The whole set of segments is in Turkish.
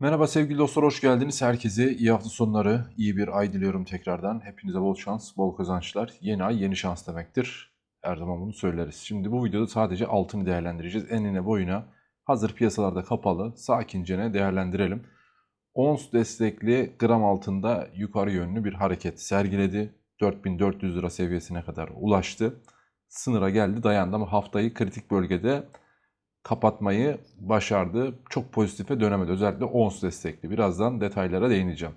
Merhaba sevgili dostlar, hoş geldiniz. Herkese iyi hafta sonları, iyi bir ay diliyorum tekrardan. Hepinize bol şans, bol kazançlar. Yeni ay yeni şans demektir. Her zaman bunu söyleriz. Şimdi bu videoda sadece altını değerlendireceğiz. Enine boyuna hazır piyasalarda kapalı, sakincene değerlendirelim. Ons destekli gram altında yukarı yönlü bir hareket sergiledi. 4400 lira seviyesine kadar ulaştı. Sınıra geldi, dayandı ama haftayı kritik bölgede kapatmayı başardı. Çok pozitife dönemedi. Özellikle ons destekli. Birazdan detaylara değineceğim.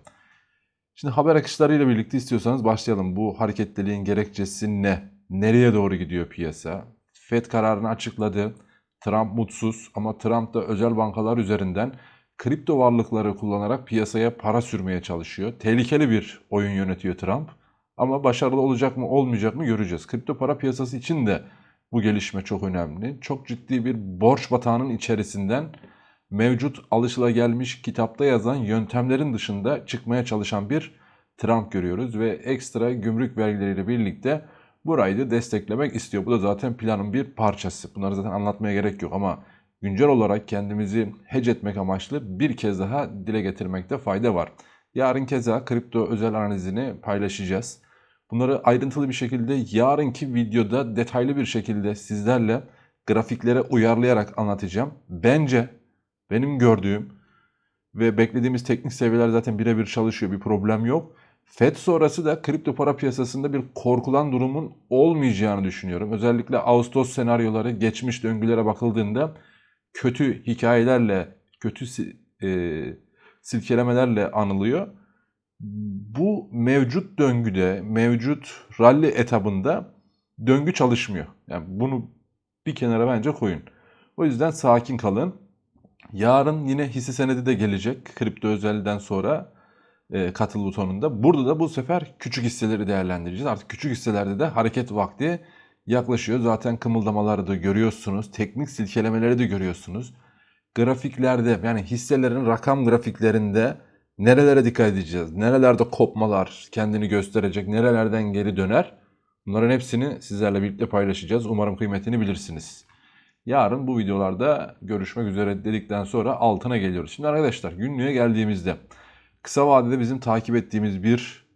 Şimdi haber akışlarıyla birlikte istiyorsanız başlayalım. Bu hareketliliğin gerekçesi ne? Nereye doğru gidiyor piyasa? Fed kararını açıkladı. Trump mutsuz ama Trump da özel bankalar üzerinden kripto varlıkları kullanarak piyasaya para sürmeye çalışıyor. Tehlikeli bir oyun yönetiyor Trump. Ama başarılı olacak mı olmayacak mı göreceğiz. Kripto para piyasası için de bu gelişme çok önemli. Çok ciddi bir borç batağının içerisinden mevcut alışılagelmiş kitapta yazan yöntemlerin dışında çıkmaya çalışan bir Trump görüyoruz ve ekstra gümrük vergileriyle birlikte burayı da desteklemek istiyor. Bu da zaten planın bir parçası. Bunları zaten anlatmaya gerek yok ama güncel olarak kendimizi hedge etmek amaçlı bir kez daha dile getirmekte fayda var. Yarın keza kripto özel analizini paylaşacağız. Bunları ayrıntılı bir şekilde yarınki videoda detaylı bir şekilde sizlerle grafiklere uyarlayarak anlatacağım. Bence benim gördüğüm ve beklediğimiz teknik seviyeler zaten birebir çalışıyor. Bir problem yok. FED sonrası da kripto para piyasasında bir korkulan durumun olmayacağını düşünüyorum. Özellikle Ağustos senaryoları geçmiş döngülere bakıldığında kötü hikayelerle, kötü e, silkelemelerle anılıyor bu mevcut döngüde, mevcut rally etabında döngü çalışmıyor. Yani bunu bir kenara bence koyun. O yüzden sakin kalın. Yarın yine hisse senedi de gelecek kripto özelden sonra e, katıl butonunda. Burada da bu sefer küçük hisseleri değerlendireceğiz. Artık küçük hisselerde de hareket vakti yaklaşıyor. Zaten kımıldamaları da görüyorsunuz. Teknik silkelemeleri de görüyorsunuz. Grafiklerde yani hisselerin rakam grafiklerinde Nerelere dikkat edeceğiz? Nerelerde kopmalar kendini gösterecek? Nerelerden geri döner? Bunların hepsini sizlerle birlikte paylaşacağız. Umarım kıymetini bilirsiniz. Yarın bu videolarda görüşmek üzere dedikten sonra altına geliyoruz. Şimdi arkadaşlar günlüğe geldiğimizde kısa vadede bizim takip ettiğimiz bir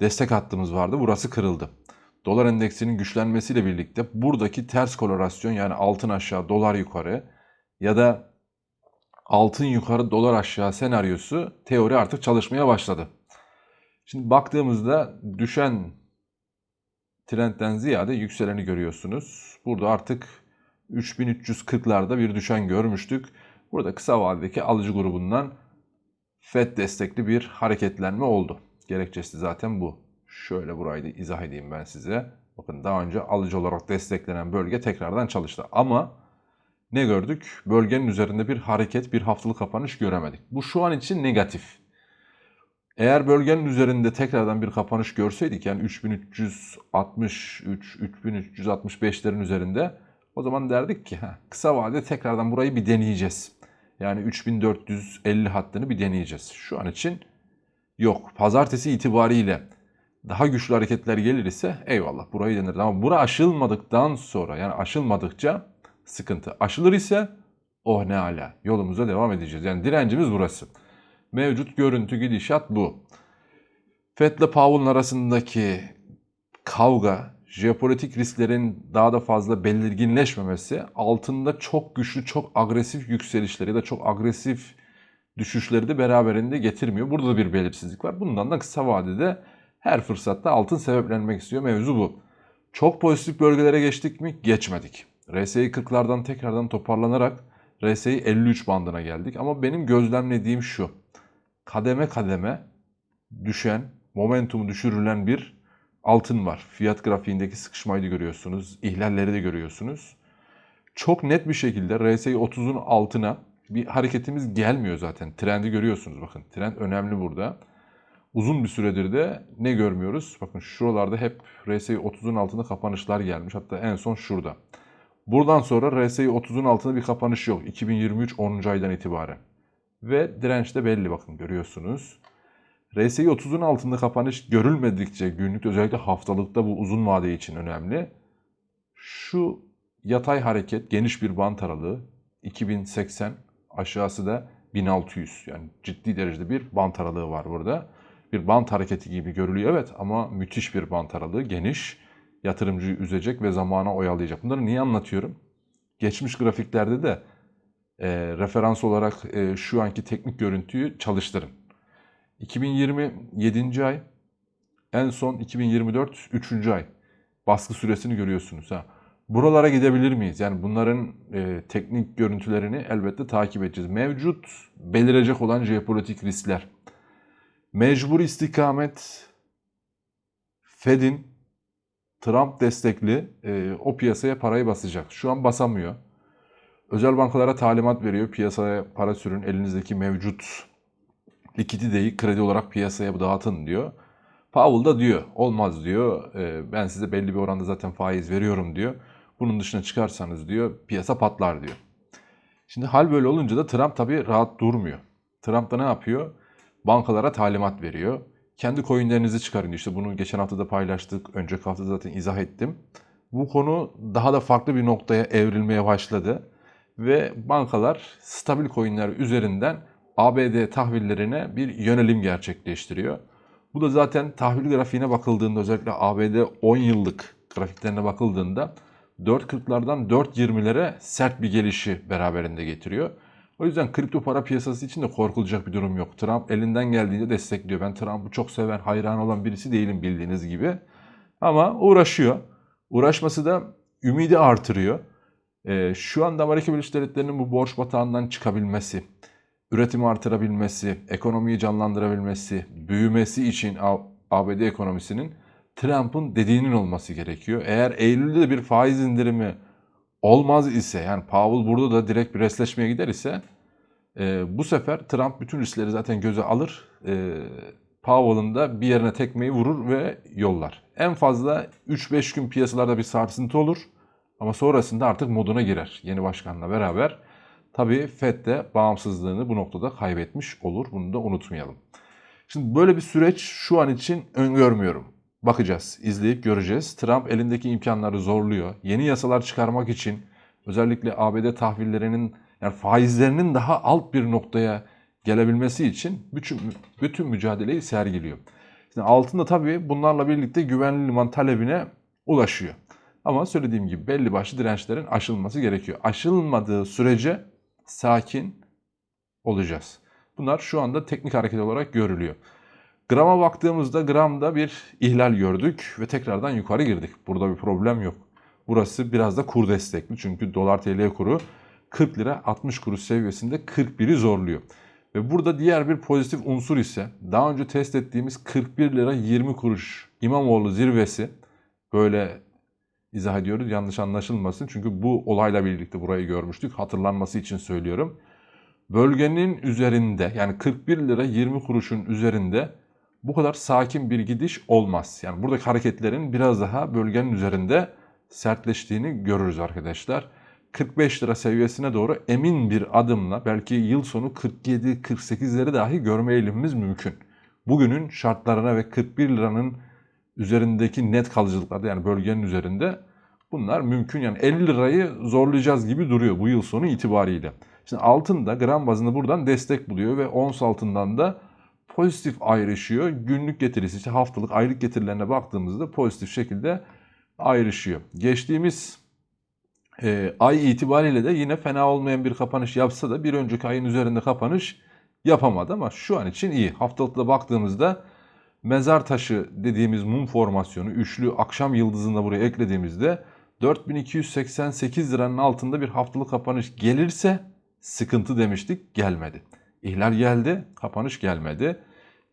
destek hattımız vardı. Burası kırıldı. Dolar endeksinin güçlenmesiyle birlikte buradaki ters korelasyon yani altın aşağı dolar yukarı ya da altın yukarı dolar aşağı senaryosu teori artık çalışmaya başladı. Şimdi baktığımızda düşen trendten ziyade yükseleni görüyorsunuz. Burada artık 3340'larda bir düşen görmüştük. Burada kısa vadedeki alıcı grubundan FED destekli bir hareketlenme oldu. Gerekçesi zaten bu. Şöyle burayı da izah edeyim ben size. Bakın daha önce alıcı olarak desteklenen bölge tekrardan çalıştı. Ama ne gördük? Bölgenin üzerinde bir hareket, bir haftalık kapanış göremedik. Bu şu an için negatif. Eğer bölgenin üzerinde tekrardan bir kapanış görseydik yani 3363, 3365'lerin üzerinde o zaman derdik ki ha, kısa vadede tekrardan burayı bir deneyeceğiz. Yani 3450 hattını bir deneyeceğiz. Şu an için yok. Pazartesi itibariyle daha güçlü hareketler gelir ise eyvallah burayı denir. Ama bura aşılmadıktan sonra yani aşılmadıkça sıkıntı. Aşılır ise oh ne ala yolumuza devam edeceğiz. Yani direncimiz burası. Mevcut görüntü gidişat bu. Fed ile Powell'ın arasındaki kavga, jeopolitik risklerin daha da fazla belirginleşmemesi altında çok güçlü, çok agresif yükselişleri ya da çok agresif düşüşleri de beraberinde getirmiyor. Burada da bir belirsizlik var. Bundan da kısa vadede her fırsatta altın sebeplenmek istiyor. Mevzu bu. Çok pozitif bölgelere geçtik mi? Geçmedik. RSI 40'lardan tekrardan toparlanarak RSI 53 bandına geldik. Ama benim gözlemlediğim şu. Kademe kademe düşen, momentumu düşürülen bir altın var. Fiyat grafiğindeki sıkışmayı da görüyorsunuz. ihlalleri de görüyorsunuz. Çok net bir şekilde RSI 30'un altına bir hareketimiz gelmiyor zaten. Trendi görüyorsunuz bakın. Trend önemli burada. Uzun bir süredir de ne görmüyoruz? Bakın şuralarda hep RSI 30'un altında kapanışlar gelmiş. Hatta en son şurada. Buradan sonra RSI 30'un altında bir kapanış yok. 2023 10. aydan itibaren. Ve direnç de belli bakın görüyorsunuz. RSI 30'un altında kapanış görülmedikçe günlük özellikle haftalıkta bu uzun vade için önemli. Şu yatay hareket geniş bir bant aralığı 2080 aşağısı da 1600 yani ciddi derecede bir bant aralığı var burada. Bir bant hareketi gibi görülüyor evet ama müthiş bir bant aralığı geniş yatırımcıyı üzecek ve zamana oyalayacak. Bunları niye anlatıyorum? Geçmiş grafiklerde de e, referans olarak e, şu anki teknik görüntüyü çalıştırın. 2020 7. ay, en son 2024 3. ay baskı süresini görüyorsunuz. Ha. Buralara gidebilir miyiz? Yani bunların e, teknik görüntülerini elbette takip edeceğiz. Mevcut belirecek olan jeopolitik riskler. Mecbur istikamet Fed'in Trump destekli e, o piyasaya parayı basacak. Şu an basamıyor. Özel bankalara talimat veriyor. Piyasaya para sürün. Elinizdeki mevcut likiditeyi kredi olarak piyasaya dağıtın diyor. Powell da diyor olmaz diyor. E, ben size belli bir oranda zaten faiz veriyorum diyor. Bunun dışına çıkarsanız diyor piyasa patlar diyor. Şimdi hal böyle olunca da Trump tabii rahat durmuyor. Trump da ne yapıyor? Bankalara talimat veriyor. Kendi coinlerinizi çıkarın. İşte bunu geçen hafta da paylaştık. Önceki hafta zaten izah ettim. Bu konu daha da farklı bir noktaya evrilmeye başladı. Ve bankalar stabil coinler üzerinden ABD tahvillerine bir yönelim gerçekleştiriyor. Bu da zaten tahvil grafiğine bakıldığında özellikle ABD 10 yıllık grafiklerine bakıldığında 4.40'lardan 4.20'lere sert bir gelişi beraberinde getiriyor. O yüzden kripto para piyasası için de korkulacak bir durum yok. Trump elinden geldiğince destekliyor. Ben Trump'ı çok seven, hayran olan birisi değilim bildiğiniz gibi. Ama uğraşıyor. Uğraşması da ümidi artırıyor. Ee, şu anda Amerika Birleşik Devletleri'nin bu borç batağından çıkabilmesi, üretimi artırabilmesi, ekonomiyi canlandırabilmesi, büyümesi için ABD ekonomisinin Trump'ın dediğinin olması gerekiyor. Eğer Eylül'de de bir faiz indirimi olmaz ise yani Powell burada da direkt bir resleşmeye gider ise e, bu sefer Trump bütün riskleri zaten göze alır. E, Powell'ın da bir yerine tekmeyi vurur ve yollar. En fazla 3-5 gün piyasalarda bir sarsıntı olur. Ama sonrasında artık moduna girer yeni başkanla beraber. Tabii FED de bağımsızlığını bu noktada kaybetmiş olur. Bunu da unutmayalım. Şimdi böyle bir süreç şu an için öngörmüyorum. Bakacağız, izleyip göreceğiz. Trump elindeki imkanları zorluyor. Yeni yasalar çıkarmak için özellikle ABD tahvillerinin yani faizlerinin daha alt bir noktaya gelebilmesi için bütün, bütün mücadeleyi sergiliyor. Şimdi altında tabii bunlarla birlikte güvenli liman talebine ulaşıyor. Ama söylediğim gibi belli başlı dirençlerin aşılması gerekiyor. Aşılmadığı sürece sakin olacağız. Bunlar şu anda teknik hareket olarak görülüyor. Grama baktığımızda gramda bir ihlal gördük ve tekrardan yukarı girdik. Burada bir problem yok. Burası biraz da kur destekli çünkü dolar TL kuru 40 lira 60 kuruş seviyesinde 41'i zorluyor. Ve burada diğer bir pozitif unsur ise daha önce test ettiğimiz 41 lira 20 kuruş İmamoğlu zirvesi böyle izah ediyoruz yanlış anlaşılmasın. Çünkü bu olayla birlikte burayı görmüştük. Hatırlanması için söylüyorum. Bölgenin üzerinde yani 41 lira 20 kuruşun üzerinde bu kadar sakin bir gidiş olmaz. Yani buradaki hareketlerin biraz daha bölgenin üzerinde sertleştiğini görürüz arkadaşlar. 45 lira seviyesine doğru emin bir adımla belki yıl sonu 47-48'leri dahi görme eğilimimiz mümkün. Bugünün şartlarına ve 41 liranın üzerindeki net kalıcılıklarda yani bölgenin üzerinde bunlar mümkün. Yani 50 lirayı zorlayacağız gibi duruyor bu yıl sonu itibariyle. Şimdi altın da gram bazında buradan destek buluyor ve ons altından da pozitif ayrışıyor. Günlük getirisi işte haftalık aylık getirilerine baktığımızda pozitif şekilde ayrışıyor. Geçtiğimiz e, ay itibariyle de yine fena olmayan bir kapanış yapsa da bir önceki ayın üzerinde kapanış yapamadı ama şu an için iyi. Haftalıkta baktığımızda mezar taşı dediğimiz mum formasyonu üçlü akşam yıldızını buraya eklediğimizde 4288 liranın altında bir haftalık kapanış gelirse sıkıntı demiştik gelmedi. İhlal geldi, kapanış gelmedi.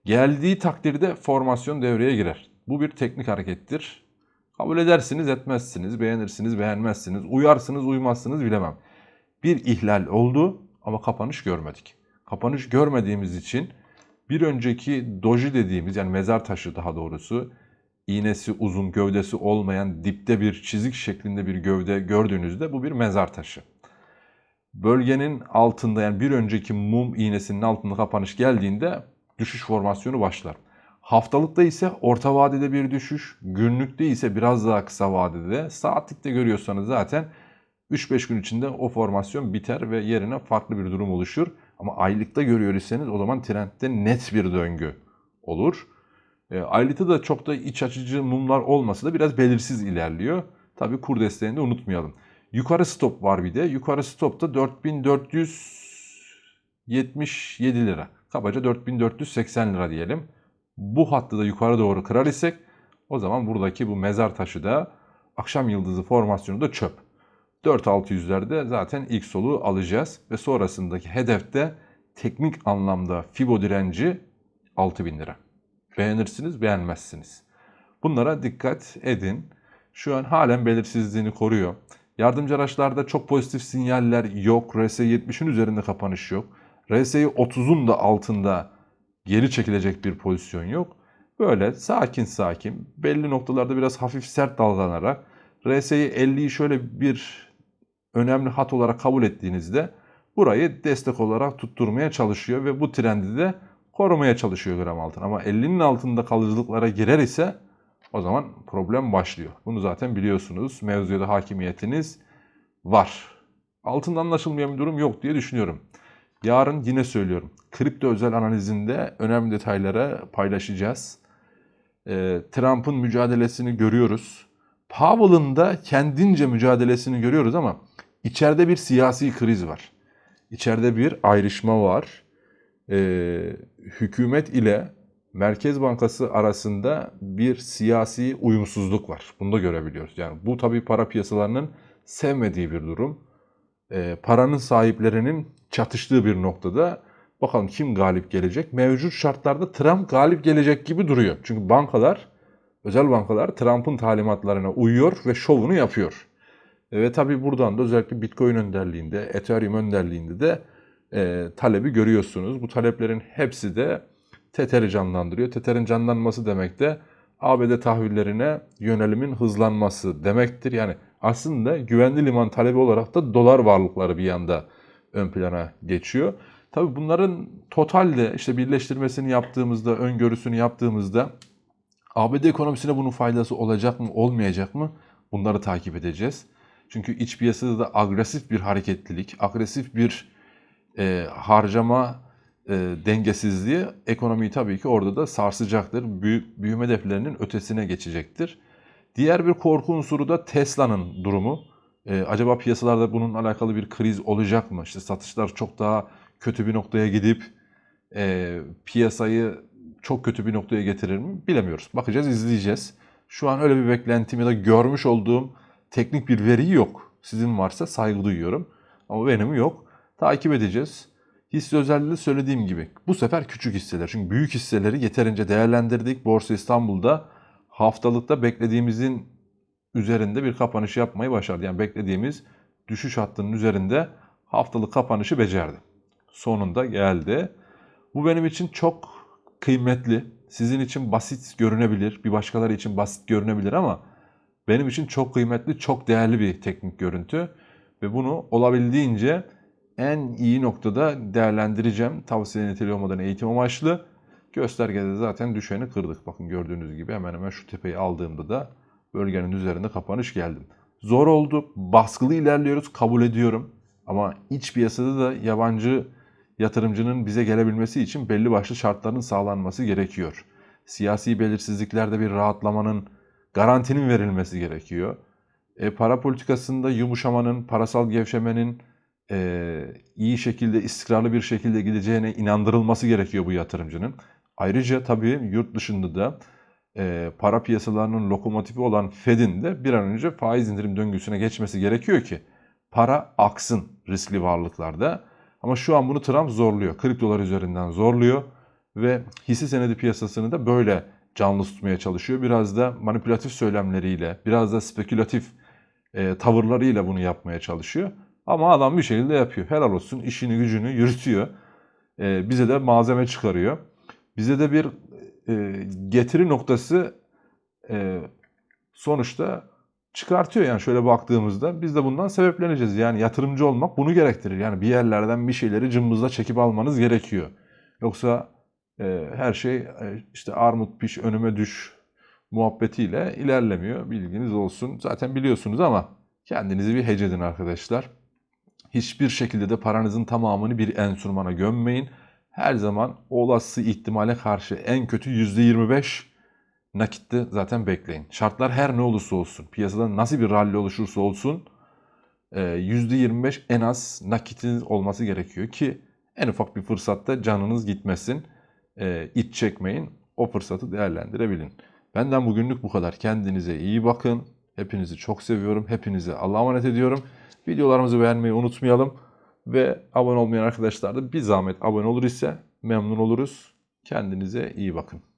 Geldiği takdirde formasyon devreye girer. Bu bir teknik harekettir. Kabul edersiniz, etmezsiniz, beğenirsiniz, beğenmezsiniz, uyarsınız, uymazsınız bilemem. Bir ihlal oldu ama kapanış görmedik. Kapanış görmediğimiz için bir önceki doji dediğimiz yani mezar taşı daha doğrusu iğnesi uzun, gövdesi olmayan dipte bir çizik şeklinde bir gövde gördüğünüzde bu bir mezar taşı bölgenin altında yani bir önceki mum iğnesinin altında kapanış geldiğinde düşüş formasyonu başlar. Haftalıkta ise orta vadede bir düşüş, günlükte ise biraz daha kısa vadede, saatlikte görüyorsanız zaten 3-5 gün içinde o formasyon biter ve yerine farklı bir durum oluşur. Ama aylıkta görüyor iseniz o zaman trendde net bir döngü olur. E, aylıkta da çok da iç açıcı mumlar olmasa da biraz belirsiz ilerliyor. Tabi kur desteğini de unutmayalım. Yukarı stop var bir de. Yukarı stopta 4477 lira. Kabaca 4480 lira diyelim. Bu hattı da yukarı doğru kırar isek o zaman buradaki bu mezar taşı da akşam yıldızı formasyonu da çöp. 4600'lerde zaten ilk soluğu alacağız ve sonrasındaki hedefte teknik anlamda Fibo direnci 6000 lira. Beğenirsiniz, beğenmezsiniz. Bunlara dikkat edin. Şu an halen belirsizliğini koruyor. Yardımcı araçlarda çok pozitif sinyaller yok. RSI 70'in üzerinde kapanış yok. RSI 30'un da altında geri çekilecek bir pozisyon yok. Böyle sakin sakin belli noktalarda biraz hafif sert dalgalanarak RSI 50'yi şöyle bir önemli hat olarak kabul ettiğinizde burayı destek olarak tutturmaya çalışıyor ve bu trendi de korumaya çalışıyor gram altın. Ama 50'nin altında kalıcılıklara girer ise o zaman problem başlıyor. Bunu zaten biliyorsunuz. Mevzuya da hakimiyetiniz var. Altında anlaşılmayan bir durum yok diye düşünüyorum. Yarın yine söylüyorum. Kripto özel analizinde önemli detayları paylaşacağız. Ee, Trump'ın mücadelesini görüyoruz. Powell'ın da kendince mücadelesini görüyoruz ama içeride bir siyasi kriz var. İçeride bir ayrışma var. Ee, hükümet ile Merkez Bankası arasında bir siyasi uyumsuzluk var. Bunu da görebiliyoruz. Yani bu tabii para piyasalarının sevmediği bir durum. Ee, paranın sahiplerinin çatıştığı bir noktada bakalım kim galip gelecek? Mevcut şartlarda Trump galip gelecek gibi duruyor. Çünkü bankalar, özel bankalar Trump'ın talimatlarına uyuyor ve şovunu yapıyor. E, ve tabii buradan da özellikle Bitcoin önderliğinde, Ethereum önderliğinde de e, talebi görüyorsunuz. Bu taleplerin hepsi de Tether'i canlandırıyor. Tether'in canlanması demek de ABD tahvillerine yönelimin hızlanması demektir. Yani aslında güvenli liman talebi olarak da dolar varlıkları bir yanda ön plana geçiyor. Tabii bunların totalde işte birleştirmesini yaptığımızda, öngörüsünü yaptığımızda ABD ekonomisine bunun faydası olacak mı, olmayacak mı? Bunları takip edeceğiz. Çünkü iç piyasada da agresif bir hareketlilik, agresif bir e, harcama e, dengesizliği ekonomiyi tabii ki orada da sarsacaktır. Büyük, büyüme hedeflerinin ötesine geçecektir. Diğer bir korku unsuru da Tesla'nın durumu. E, acaba piyasalarda bunun alakalı bir kriz olacak mı? İşte satışlar çok daha kötü bir noktaya gidip e, piyasayı çok kötü bir noktaya getirir mi? Bilemiyoruz. Bakacağız, izleyeceğiz. Şu an öyle bir beklentim ya da görmüş olduğum teknik bir veri yok. Sizin varsa saygı duyuyorum. Ama benim yok. Takip edeceğiz. Hisse özelliği söylediğim gibi bu sefer küçük hisseler. Çünkü büyük hisseleri yeterince değerlendirdik. Borsa İstanbul'da haftalıkta beklediğimizin üzerinde bir kapanış yapmayı başardı. Yani beklediğimiz düşüş hattının üzerinde haftalık kapanışı becerdi. Sonunda geldi. Bu benim için çok kıymetli. Sizin için basit görünebilir, bir başkaları için basit görünebilir ama benim için çok kıymetli, çok değerli bir teknik görüntü ve bunu olabildiğince en iyi noktada değerlendireceğim. Tavsiye niteliği olmadan eğitim amaçlı. Göstergede zaten düşeni kırdık. Bakın gördüğünüz gibi hemen hemen şu tepeyi aldığımda da bölgenin üzerinde kapanış geldim. Zor oldu. Baskılı ilerliyoruz. Kabul ediyorum. Ama iç piyasada da yabancı yatırımcının bize gelebilmesi için belli başlı şartların sağlanması gerekiyor. Siyasi belirsizliklerde bir rahatlamanın, garantinin verilmesi gerekiyor. E, para politikasında yumuşamanın, parasal gevşemenin e, iyi şekilde, istikrarlı bir şekilde gideceğine inandırılması gerekiyor bu yatırımcının. Ayrıca tabii yurt dışında da e, para piyasalarının lokomotifi olan Fed'in de bir an önce faiz indirim döngüsüne geçmesi gerekiyor ki para aksın riskli varlıklarda. Ama şu an bunu Trump zorluyor. Kriptolar üzerinden zorluyor ve hisse senedi piyasasını da böyle canlı tutmaya çalışıyor. Biraz da manipülatif söylemleriyle, biraz da spekülatif e, tavırlarıyla bunu yapmaya çalışıyor. Ama adam bir şekilde yapıyor. Helal olsun işini gücünü yürütüyor. E, bize de malzeme çıkarıyor. Bize de bir e, getiri noktası e, sonuçta çıkartıyor yani şöyle baktığımızda biz de bundan sebepleneceğiz. Yani yatırımcı olmak bunu gerektirir. Yani bir yerlerden bir şeyleri cımbızla çekip almanız gerekiyor. Yoksa e, her şey e, işte armut piş önüme düş muhabbetiyle ilerlemiyor. Bilginiz olsun. Zaten biliyorsunuz ama kendinizi bir hecedin arkadaşlar. Hiçbir şekilde de paranızın tamamını bir enstrümana gömmeyin. Her zaman olası ihtimale karşı en kötü %25 nakitte zaten bekleyin. Şartlar her ne olursa olsun, piyasada nasıl bir rally oluşursa olsun e, %25 en az nakitiniz olması gerekiyor ki en ufak bir fırsatta canınız gitmesin. E, iç çekmeyin. O fırsatı değerlendirebilin. Benden bugünlük bu kadar. Kendinize iyi bakın. Hepinizi çok seviyorum. Hepinize Allah'a emanet ediyorum. Videolarımızı beğenmeyi unutmayalım. Ve abone olmayan arkadaşlar da bir zahmet abone olur ise memnun oluruz. Kendinize iyi bakın.